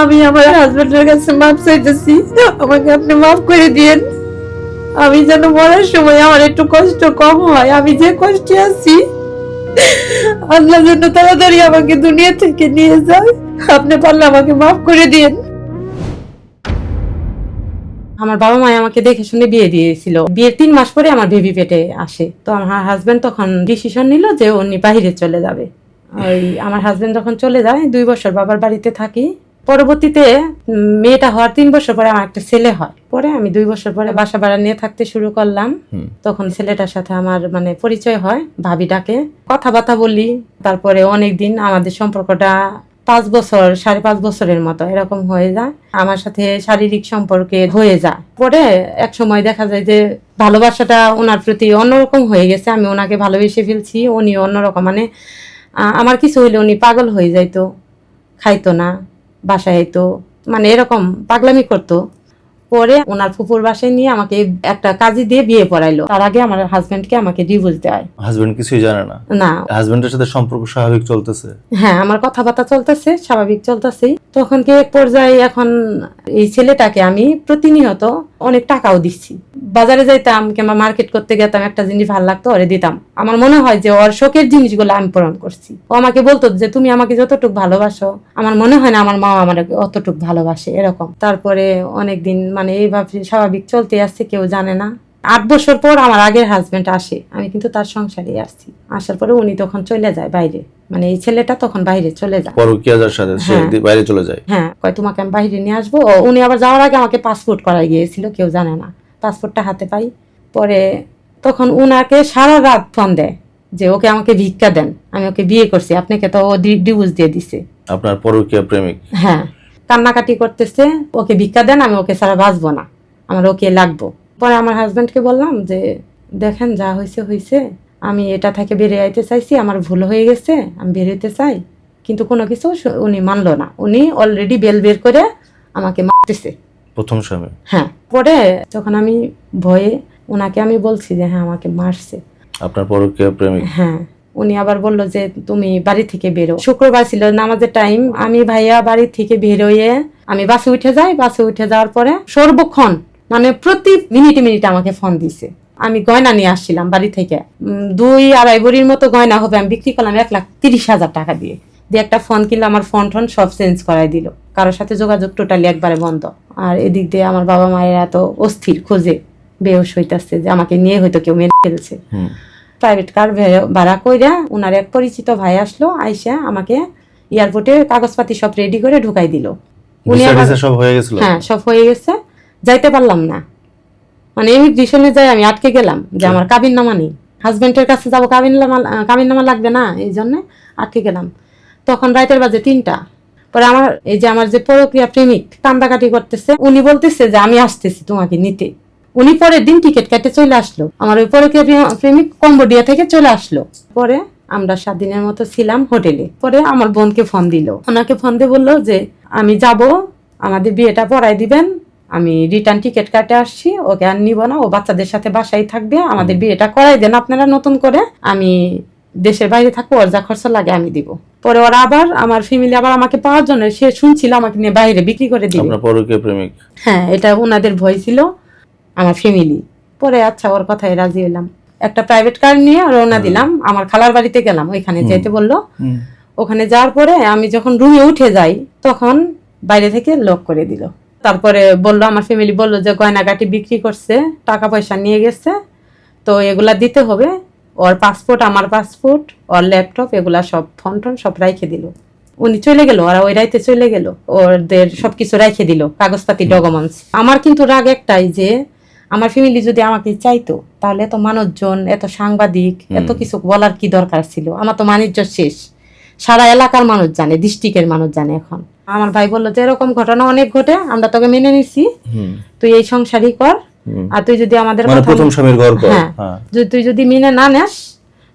আমি আমার হাজবেন্ডের কাছে মাফ চাইতেছি। আমাকে আপনি মাফ করে দিয়েন। আমি যেন মরার সময় আমার একটু কষ্ট কম হয়। আমি যে কষ্টে আছি, আল্লাহ যেন তাড়াতাড়ি আমাকে দুনিয়া থেকে নিয়ে যায়। আপনি পারলে আমাকে মাফ করে দিয়েন। আমার বাবা মা আমাকে দেখে শুনে বিয়ে দিয়েছিল। বিয়ের তিন মাস পরে আমার বেবি পেটে আসে। তো আমার হাজবেন্ড তখন ডিসিশন নিল যে উনি বাইরে চলে যাবে। ওই আমার হাজবেন্ড যখন চলে যায়, দুই বছর বাবার বাড়িতে থাকি। পরবর্তীতে মেয়েটা হওয়ার তিন বছর পরে আমার একটা ছেলে হয়। পরে আমি দুই বছর পরে বাসা ভাড়া নিয়ে থাকতে শুরু করলাম। তখন ছেলেটার সাথে আমার মানে পরিচয় হয় ভাবি ভাবিটাকে কথাবার্তা বলি। তারপরে অনেক দিন আমাদের সম্পর্কটা পাঁচ বছর সাড়ে পাঁচ বছরের মতো এরকম হয়ে যায়। আমার সাথে শারীরিক সম্পর্কে হয়ে যায়। পরে এক সময় দেখা যায় যে ভালোবাসাটা ওনার প্রতি অন্যরকম হয়ে গেছে। আমি ওনাকে ভালোবেসে ফেলছি। উনি অন্যরকম মানে আমার কিছু হইলে উনি পাগল হয়ে যাইতো খাইতো না। বাসায় হইতো মানে এরকম পাগলামি করতো। পরে ওনার ফুপুর বাসায় নিয়ে আমাকে একটা কাজী দিয়ে বিয়ে পড়াইলো। তার আগে আমার হাজবেন্ডকে আমাকে ডিভোর্স দেয়। হাজবেন্ড কিছুই জানে না? না। হাজবেন্ডের সাথে সম্পর্ক স্বাভাবিক চলতেছে? হ্যাঁ আমার কথাবার্তা চলতেছে স্বাভাবিক চলতেছেই। তখন কি এক পর্যায়ে এখন এই ছেলেটাকে আমি প্রতিনিয়ত অনেক টাকাও দিচ্ছি। বাজারে যাইতাম কিংবা মার্কেট করতে গেতাম একটা জিনিস ভালো লাগতো ওরে দিতাম। আমার মনে হয় যে ওর শখের জিনিসগুলো আমি পূরণ করছি। ও আমাকে বলতো যে তুমি আমাকে যতটুক ভালোবাসো আমার মনে হয় না আমার মা আমার অতটুকু ভালোবাসে এরকম। তারপরে অনেকদিন মানে এইভাবে স্বাভাবিক চলতে আসছে কেউ জানে না। আট বছর পর আমার আগের হাজবেন্ড আসে আমি কিন্তু তার সংসারে আসছি। আসার পরে উনি তখন চলে যায় বাইরে। মানে এই ছেলেটা তখন বাইরে চলে যায়। পরকিয়াজার সাথে সে হ্যাঁ। বাইরে চলে যায়। হ্যাঁ কয় তোমাকে আমি বাইরে নিয়ে আসব? উনি আবার যাওয়ার আগে আমাকে পাসপোর্ট করাই গিয়েছিল কেউ জানে না। পাসপোর্টটা হাতে পাই। পরে তখন উনাকে সারা রাত ফোন দেয় যে ওকে আমাকে ভিক্ষা দেন আমি ওকে বিয়ে করছি আপনাকে তো ডিভোর্স দিয়ে দিছে। আপনার পরকিয়া প্রেমিক। হ্যাঁ। কান্নাকাটি করতেছে ওকে ভিক্ষা দেন আমি ওকে ছাড়া বাঁচবো না। আমার ওকে লাগবো। পরে আমার হাজব্যান্ডকে বললাম যে দেখেন যা হয়েছে হয়েছে আমি এটা থেকে বেরিয়ে আইতে চাইছি আমার ভুল হয়ে গেছে আমি বেরোতে চাই। কিন্তু কোনো কিছু উনি মানলো না। উনি অলরেডি বেল বের করে আমাকে মারতেছে। প্রথম স্বামী হ্যাঁ। পরে যখন আমি ভয়ে ওনাকে আমি বলছি যে হ্যাঁ আমাকে মারছে। আপনার পরকিয়া প্রেমিক? হ্যাঁ। উনি আবার বলল যে তুমি বাড়ি থেকে বেরো। শুক্রবার ছিল নামাজের টাইম আমি ভাইয়া বাড়ি থেকে বেরোয়ে আমি বাসে উঠে যাই। বাসে উঠে যাওয়ার পরে সর্বক্ষণ মানে প্রতি মিনিটে মিনিটে আমাকে ফোন দিছে। আমি গয়না নিয়ে আসছিলাম বাড়ি থেকে। দুই আড়াই বড়ির মতো গয়না হবে, আমি বিক্রি করলাম এক লাখ তিরিশ হাজার টাকা দিয়ে। দিয়ে একটা ফোন কিনলে, আমার ফোন টোন সব চেঞ্জ করাই দিল। কারোর সাথে যোগাযোগ টোটালি একবারে বন্ধ। আর এদিক দিয়ে আমার বাবা মায়ের এত অস্থির, খোঁজে বেহস হইতাছে যে আমাকে নিয়ে হয়তো কেউ মেরে ফেলছে। প্রাইভেট কার ভাড়া কইরা ওনার এক পরিচিত ভাই আসলো আইসা আমাকে এয়ারপোর্টে কাগজপাতি সব রেডি করে ঢুকাই দিল। উনি সব হয়ে গেছিল? হ্যাঁ সব হয়ে গেছে। যাইতে পারলাম না। মানে ইমিগ্রেশনে যাই আমি আটকে গেলাম যে আমার কাবিন নামা নেই হাজবেন্ডের কাছে যাব কাবিন নামা কাবিন নামা লাগবে না এই জন্য আটকে গেলাম। তখন রাতের বাজে তিনটা। পরে আমার এই যে আমার যে প্রক্রিয়া প্রেমিক কান্দাকাটি করতেছে উনি বলতেছে যে আমি আসতেছি তোমাকে নিতে। উনি পরের দিন টিকিট কেটে চলে আসলো। আমার ওই প্রে- প্রেমিক কম্বোডিয়া থেকে চলে আসলো। পরে আমরা সাত দিনের মতো ছিলাম হোটেলে। পরে আমার বোনকে ফোন দিল। ওনাকে ফোন দিয়ে বলল যে আমি যাব আমাদের বিয়েটা পড়াই দিবেন আমি রিটার্ন টিকিট কাটে আসছি ওকে আর নিব না ও বাচ্চাদের সাথে বাসায় থাকবে আমাদের বিয়েটা করাই দেন আপনারা নতুন করে আমি দেশের বাইরে থাকব ওর যা খরচা লাগে আমি দিব। পরে ওরা আবার আমার ফ্যামিলি আবার আমাকে পাওয়ার জন্য সে শুনছিল আমাকে নিয়ে বাইরে বিক্রি করে দিবে আপনার প্রেমিক। হ্যাঁ এটা ওনাদের ভয় ছিল। আমার ফ্যামিলি পরে আচ্ছা ওর কথায় রাজি হলাম একটা প্রাইভেট কার নিয়ে রওনা দিলাম আমার খালার বাড়িতে গেলাম ওইখানে যেতে বলল। ওখানে যাওয়ার পরে আমি যখন রুমে উঠে যাই তখন বাইরে থেকে লক করে দিল। তারপরে বলল আমার ফ্যামিলি বলল যে গয়নাগাটি বিক্রি করছে টাকা পয়সা নিয়ে গেছে তো এগুলা দিতে হবে। ওর পাসপোর্ট আমার পাসপোর্ট ওর ল্যাপটপ এগুলা সব ফোন টোন সব রাইখে দিল। উনি চলে গেল ওরা ওই রাইতে চলে গেল। ওদের সবকিছু রাইখে দিল কাগজপাতি ডকুমেন্টস আমার কিন্তু রাগ একটাই যে আমার ফ্যামিলি যদি আমাকে চাইতো তাহলে এত মানুষজন এত সাংবাদিক এত কিছু বলার কি দরকার ছিল? আমার তো বাণিজ্য শেষ। সারা এলাকার মানুষ জানে ডিস্ট্রিক্টের মানুষ জানে এখন। আমার ভাই বলল যে এরকম ঘটনা অনেক ঘটে আমরা তোকে মেনে নিছি। তুই এই সংসারই কর আর তুই যদি আমাদের মানে কথা- প্রথম স্বামীর ঘর কর হ্যাঁ। হ্যাঁ। যদি তুই যদি মেনে না নেস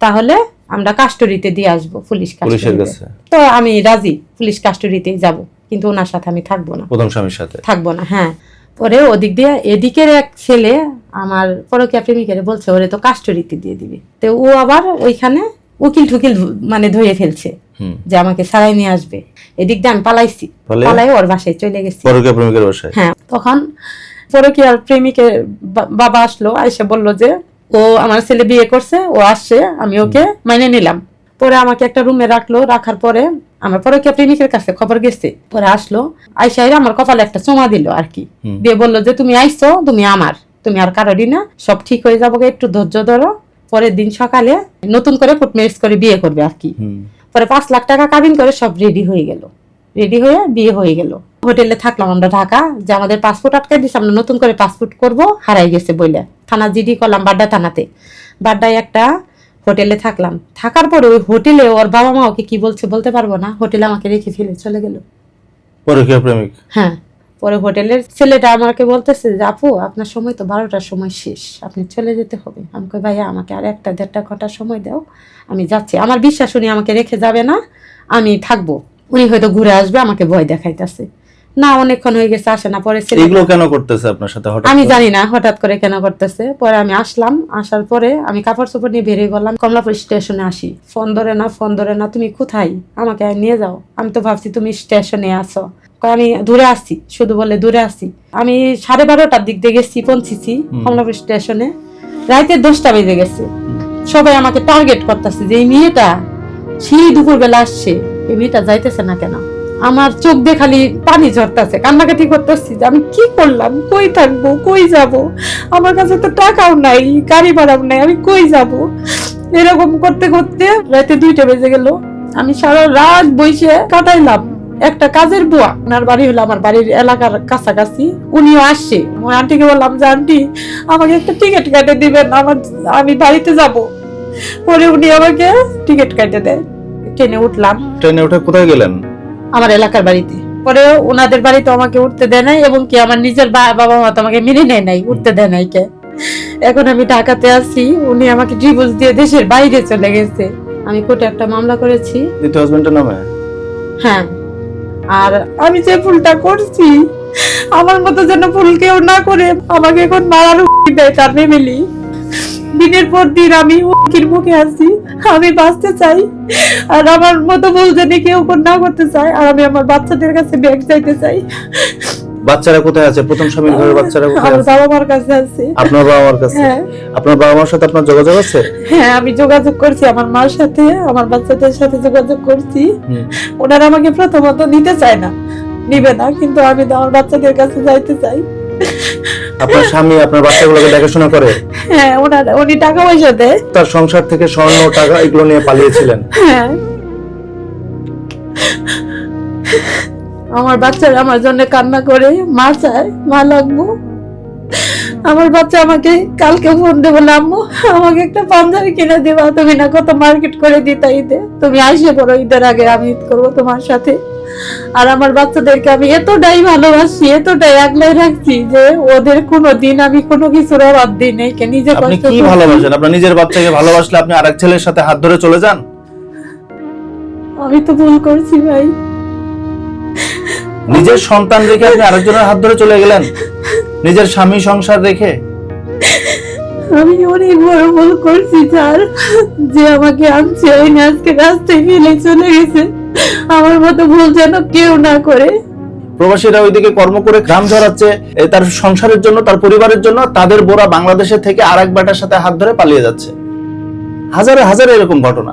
তাহলে আমরা কাস্টডিতে দিয়ে আসব পুলিশ পুলিশের কাছে। তো আমি রাজি পুলিশ কাস্টডিতেই যাব। কিন্তু ওনার সাথে আমি থাকব না। প্রথম স্বামীর সাথে। থাকব না হ্যাঁ। পরে ওদিক দিয়ে এদিকের এক ছেলে আমার পরকিয়া প্রেমিকের বলছে ওরে তো কাস্টডিতে দিয়ে দিবে। তো ও আবার ওইখানে উকিল ঠুকিল মানে ধুয়ে ফেলছে যে আমাকে সারাই নিয়ে আসবে। এদিক দিয়ে আমি পালাইছি? পালাই ওর বাসায় চলে গেছি। পরকীয়া প্রেমিকের বাসায়? হ্যাঁ তখন পরকীয়ার প্রেমিকের বাবা আসলো এসে বলল যে ও আমার ছেলে বিয়ে করছে ও আসছে আমি ওকে মাইনে নিলাম। পরে আমাকে একটা রুমে রাখল রাখার পরে আমার পরকীয়া প্রেমিকের কাছে খবর গেছে? পরে আসলো আইসাইরা আমার কপালে একটা চোমা দিল আর কি দিয়ে বলল যে তুমি আইছো তুমি আমার তুমি আর কারোরই না সব ঠিক হয়ে যাব একটু ধৈর্য ধরো। পরের দিন সকালে নতুন করে কোর্ট ম্যারেজ করে বিয়ে করবে আর কি পরে পাঁচ লাখ টাকা কাবিন করে সব রেডি হয়ে গেল। রেডি হয়ে বিয়ে হয়ে গেল। হোটেলে থাকলাম আমরা ঢাকা যে আমাদের পাসপোর্ট আটকে দিচ্ছে আমরা নতুন করে পাসপোর্ট করব হারাই গেছে বলে থানা জিডি করলাম বাড্ডা থানাতে। বাড্ডায় একটা হোটেলে থাকলাম। থাকার পরে ওই হোটেলে ওর বাবা মা ওকে কি বলছে বলতে পারব না। হোটেলে আমাকে রেখে ফেলে চলে গেল। পরকীয়া প্রেমিক। হ্যাঁ পরে হোটেলের ছেলেটা আমাকে বলতেছে যে আপু আপনার সময় তো বারোটার সময় শেষ। আপনি চলে যেতে হবে। আমি কই ভাইয়া আমাকে আর একটা দেড়টা ঘণ্টার সময় দাও। আমি যাচ্ছি। আমার বিশ্বাস উনি আমাকে রেখে যাবে না। আমি থাকব। উনি হয়তো ঘুরে আসবে আমাকে ভয় দেখাইতেছে। না অনেকক্ষণ হয়ে গেছে আসে না পরে এগুলো কেন করতেছে আপনার সাথে হঠাৎ আমি জানি না হঠাৎ করে কেন করতেছে। পরে আমি আসলাম আসার পরে আমি কাপড় চোপড় নিয়ে বেরিয়ে গেলাম কমলাপুর স্টেশনে আসি। ফোন ধরে না ফোন ধরে না তুমি কোথায়? আমাকে নিয়ে যাও। আমি তো ভাবছি তুমি স্টেশনে আসো আমি দূরে আসছি শুধু বলে দূরে আসছি আমি সাড়ে বারোটার দিক দিয়ে গেছি পৌঁছেছি কমলাপুর স্টেশনে। রাতে দশটা বেজে গেছে। সবাই আমাকে টার্গেট করতেছে যে এই মেয়েটা সেই দুপুরবেলা আসছে এই মেয়েটা যাইতেছে না কেন? আমার চোখ দিয়ে খালি পানি ঝরতেছে, কান্নাকাটি করতেছি যে আমি কি করলাম, কই থাকব, কই যাব? আমার কাছে তো টাকাও নাই, গাড়ি ভাড়াও নাই, আমি কই যাব? এরকম করতে করতে রাতে দুইটা বেজে গেল। আমি সারা রাত বসে কাটাইলাম। একটা কাজের বুয়া, ওনার বাড়ি হলো আমার বাড়ির এলাকার কাছাকাছি, উনিও আসছে। ওই আন্টিকে বললাম যে, আন্টি, আমাকে একটা টিকিট কেটে দিবেন, আমার, আমি বাড়িতে যাব। পরে উনি আমাকে টিকিট কেটে দেয়। ট্রেনে উঠলাম। ট্রেনে উঠে কোথায় গেলেন? আমার এলাকার বাড়িতে। পরে ওনাদের বাড়িতে আমাকে উঠতে দেয় নাই এবং কি আমার নিজের বাবা মা তো আমাকে মেনে নেয় নাই উঠতে দেয় নাই কে। এখন আমি ঢাকাতে আছি উনি আমাকে ডিভোর্স দিয়ে দেশের বাইরে চলে গেছে। আমি কোর্টে একটা মামলা করেছি। দ্বিতীয় হাজবেন্ডের নামে? হ্যাঁ। আর আমি যে ভুলটা করছি আমার মতো যেন ভুল কেউ না করে আমাকে এখন মারার হুমকি দেয় তার ফ্যামিলি দিনের পর দিন আমি হুমকির মুখে আছি আমি বাঁচতে চাই। আর আমার মতো ভুল যেন কেউ না করতে চায় আর আমি আমার বাচ্চাদের কাছে ব্যাগ চাইতে চাই। বাচ্চারা কোথায় আছে? প্রথম স্বামীর ঘরের বাচ্চারা কোথায় আছে? বাবা মার কাছে আছে। আপনার বাবা মার কাছে? হ্যাঁ। আপনার বাবা মার সাথে আপনার যোগাযোগ আছে? হ্যাঁ আমি যোগাযোগ করছি আমার মার সাথে আমার বাচ্চাদের সাথে যোগাযোগ করছি। ওনারা আমাকে প্রথমত নিতে চায় না নিবে না কিন্তু আমি তো আমার বাচ্চাদের কাছে যাইতে চাই। আপনার স্বামী আপনার বাচ্চাগুলোকে দেখাশোনা করে? হ্যাঁ ওনারা উনি টাকা পয়সা দেয়। তার সংসার থেকে স্বর্ণ টাকা এগুলো নিয়ে পালিয়েছিলেন। হ্যাঁ। আমার বাচ্চারা আমার জন্য কান্না করে মা চায় মা লাগবো। আমার বাচ্চা আমাকে কালকে ফোন দেবো না আম্মু আমাকে একটা পাঞ্জাবি কিনে দেবা। তুমি না কত মার্কেট করে দিতা ঈদে তুমি আসে পড়ো ঈদের আগে আমি ঈদ করব তোমার সাথে। আর আমার বাচ্চাদেরকে আমি এতটাই ভালোবাসি এতটাই আগলাই রাখছি যে ওদের কোনো দিন আমি কোনো কিছুর অভাব দিই নাই কে নিজে আপনি কি ভালোবাসেন? আপনার নিজের বাচ্চাকে ভালোবাসলে আপনি আরেক ছেলের সাথে হাত ধরে চলে যান? আমি তো ভুল করছি ভাই। নিজের সন্তান রেখে আপনি আরেকজনের হাত ধরে চলে গেলেন? নিজের স্বামী সংসার রেখে? আমি অনেক বড় ভুল করছি স্যার। যে আমাকে আনছে ওই আজকে রাস্তায় ফেলে চলে গেছে। আমার মতো ভুল যেন কেউ না করে। প্রবাসীরা ওইদিকে কর্ম করে গ্রাম ঝরাচ্ছে তার সংসারের জন্য তার পরিবারের জন্য তাদের বোরা বাংলাদেশের থেকে আরেক বেটার সাথে হাত ধরে পালিয়ে যাচ্ছে। হাজারে হাজারে এরকম ঘটনা।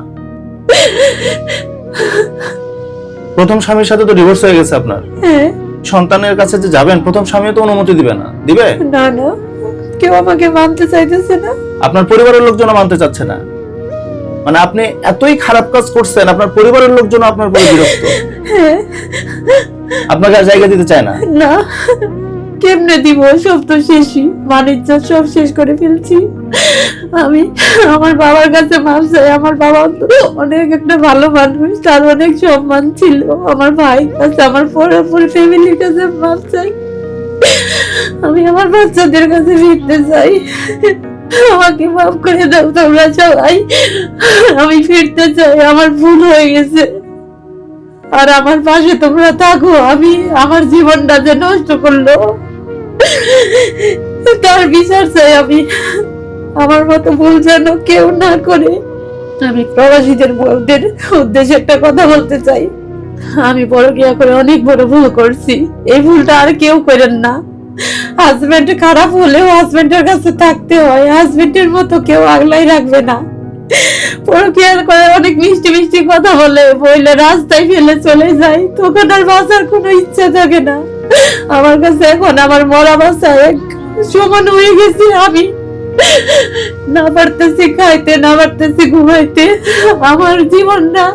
প্রথম স্বামীর সাথে তো ডিভোর্স হয়ে গেছে আপনার। হ্যাঁ। সন্তানের কাছে যে যাবেন প্রথম স্বামী তো অনুমতি দিবে না। দিবে? না না। কেউ আমাকে মানতে চাইতেছে না। আপনার পরিবারের লোকজন মানতে চাচ্ছে না। মানে আপনি এতই খারাপ কাজ করছেন, আপনার পরিবারের লোকজন আপনার উপরে বিরক্ত। আপনাকে আর জায়গা দিতে চায় না। না, কেমনে দিব? সব তো শেষই। বাণিজ্য সব শেষ করে ফেলছি। আমি আমার বাবার কাছে মাপ চাই। আমার বাবা অনেক একটা ভালো মানুষ, তার অনেক সম্মান ছিল। আমার ভাই কাছে, আমার পুরোপুরি ফ্যামিলির কাছে মাপ চাই। আমি আমার বাচ্চাদের কাছে ফিরতে চাই। আমাকে মাফ করে দাও, তোমরা সবাই। আমি ফিরতে চাই, আমার ভুল হয়ে গেছে। আর আমার পাশে তোমরা থাকো, আমি আমার জীবনটা যে নষ্ট করল, তার বিচার চাই আমি। আমার মতো ভুল যেন কেউ না করে। আমি প্রবাসীদের বউদের উদ্দেশ্যে একটা কথা বলতে চাই। আমি পরকিয়া করে অনেক বড় ভুল করছি। এই ভুলটা আর কেউ করেন না। হাজবেন্ড খারাপ হলেও হাজবেন্ডের কাছে থাকতে হয়। হাজবেন্ডের মতো কেউ আগলাই রাখবে না। পরকিয়া করে অনেক মিষ্টি মিষ্টি কথা বলে, বইলে রাস্তায় ফেলে চলে যায়। তখন আর বাঁচার কোনো ইচ্ছা থাকে না। আমার কাছে এখন আমার মরা বাসা এক সমান হয়ে গেছি আমি। না পারতেছি খাইতে, না পারতেছি ঘুমাইতে। আমার জীবনটা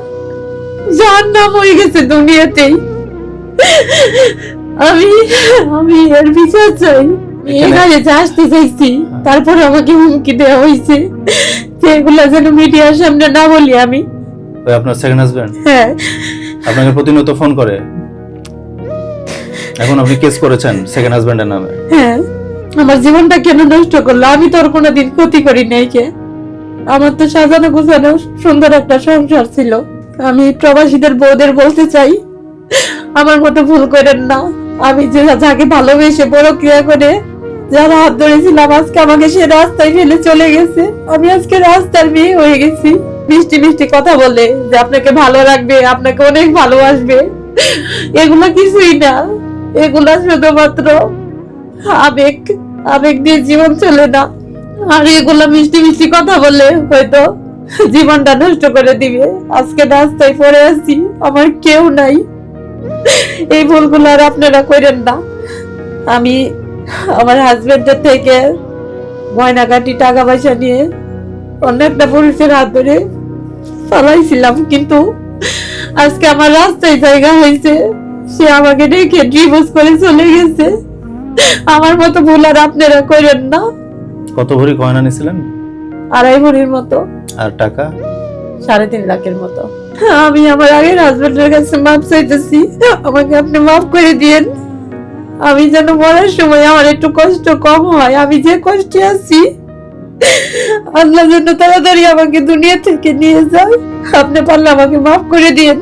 যার নাম হয়ে গেছে দুনিয়াতেই। আমি আমি এর বিচার চাই। এখানে আসতে চাইছি তারপর আমাকে হুমকি দেওয়া হয়েছে যে এগুলা যেন মিডিয়ার সামনে না বলি আমি। আপনার সেকেন্ড হাজবেন্ড হ্যাঁ। আপনাকে প্রতিনিয়ত ফোন করে। এখন আপনি কেস করেছেন সেকেন্ড হাজবেন্ডের নামে। হ্যাঁ। আমার জীবনটা কেন নষ্ট করল? আমি তো আর কোনোদিন ক্ষতি করি নাই কে। আমার তো সাজানো গোছানো সুন্দর একটা সংসার ছিল। আমি প্রবাসীদের বউদের বলতে চাই আমার মতো ভুল করেন না। আমি যে যাকে ভালোবেসে বড় ক্রিয়া করে যারা হাত ধরেছিলাম, আজকে আমাকে সে রাস্তায় ফেলে চলে গেছে। আমি আজকে রাস্তার মেয়ে হয়ে গেছি। মিষ্টি মিষ্টি কথা বলে যে আপনাকে ভালো রাখবে আপনাকে অনেক ভালোবাসবে। এগুলো কিছুই না। এগুলা শুধুমাত্র আবেগ আবেগ দিয়ে জীবন চলে না। আর এগুলা মিষ্টি মিষ্টি কথা বলে হয়তো জীবনটা নষ্ট করে দিবে। আজকে রাস্তায় পড়ে আছি, আমার কেউ নাই। এই ভুলগুলো আর আপনারা করেন না। আমি আমার হাজবেন্ডের থেকে গয়নাগাটি টাকা পয়সা নিয়ে অন্য একটা পুরুষের হাত ধরে পালাইছিলাম কিন্তু আজকে আমার রাস্তায় জায়গা হয়েছে সে আমাকে ডেকে ডিভোর্স করে চলে গেছে। আমার মতো ভুল আর আপনারা করেন না। কত ভরি গয়না নিয়েছিলেন? আড়াই ভরির মতো। আর টাকা? সাড়ে তিন লাখের মতো। আমি আমার আগের হাজবেন্ডের কাছে মাপ চাইতেছি। আমাকে আপনি মাফ করে দিয়েন। আমি যেন মরার সময় আমার একটু কষ্ট কম হয়। আমি যে কষ্টে আছি, আল্লাহ জন্য তাড়াতাড়ি আমাকে দুনিয়া থেকে নিয়ে যায়। আপনি পারলে আমাকে মাফ করে দিয়েন।